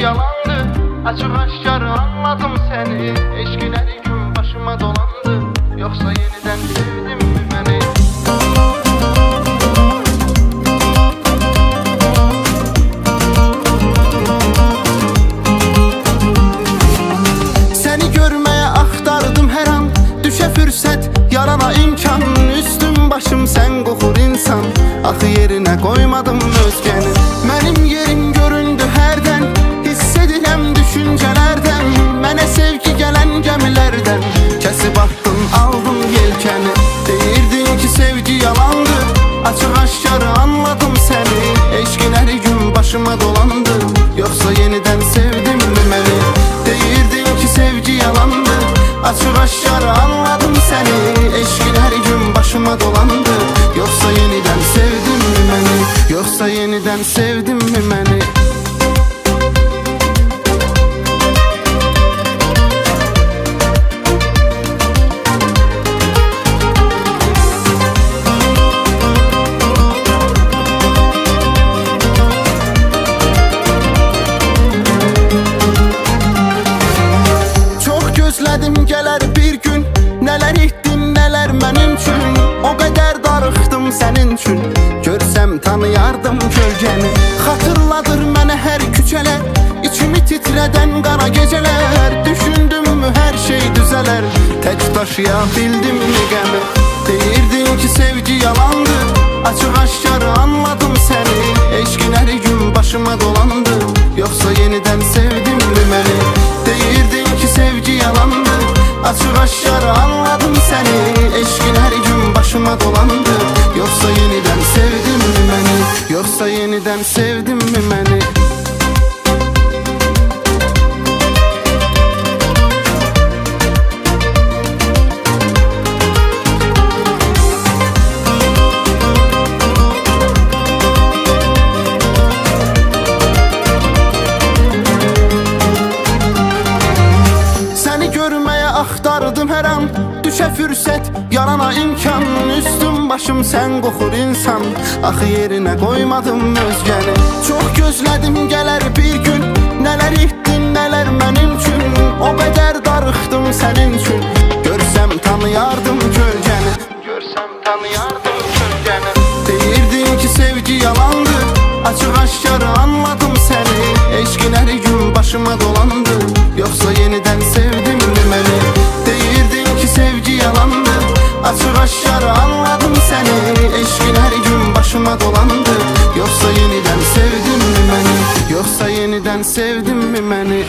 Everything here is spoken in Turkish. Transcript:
yalandı. Açık aşkar anladım seni. Eşkin her gün başıma dolandı. Yoksa yeniden sevdin mi beni? Seni görmeye aktardım her an. Düşe fürsət, yarana imkan. Üstüm başım sen qoxur insan. Axı yerine koymadım özgəni Aşkarı anladım seni. Eşkin her gün başıma dolandı. Yoksa yeniden sevdin mi beni? Yoksa yeniden sevdin mi beni Görsem tanıyardım gölgeni Hatırladır məni her küçələr İçimi titreden qara geceler. Düşündüm mü her şey düzeler. Tek taşıyabildim mi qəmi Deyirdin ki sevgi yalandı. Açık aşkarı anladım seni. Eşkin her gün başıma dolandı. Yoksa yeniden sevdin mi beni? Deyirdin ki sevgi yalandı. Açık aşkarı anladım seni. Eşkin her gün başıma dolandı. Yoksa yeniden Yoksa yeniden sevdin mi beni her an Düşe fürsət, yarana imkan. Üstüm başım sen qoxur insan. Axı yerine koymadım özgəni Çok gözledim gələr bir gün. Neler ettin neler benim için. O qədər darıxdım senin için. Görsem tanıyardım gölgəni Görsem tanıyardım gölgəni Deyirdin ki sevgi yalandı. Açık aşkarı anladım seni. Eşkin her gün başıma dolandı Açık aşkarı anladım seni. Eşkin her gün başıma dolandı. Yoksa yeniden sevdin mi beni? Yoksa yeniden sevdin mi beni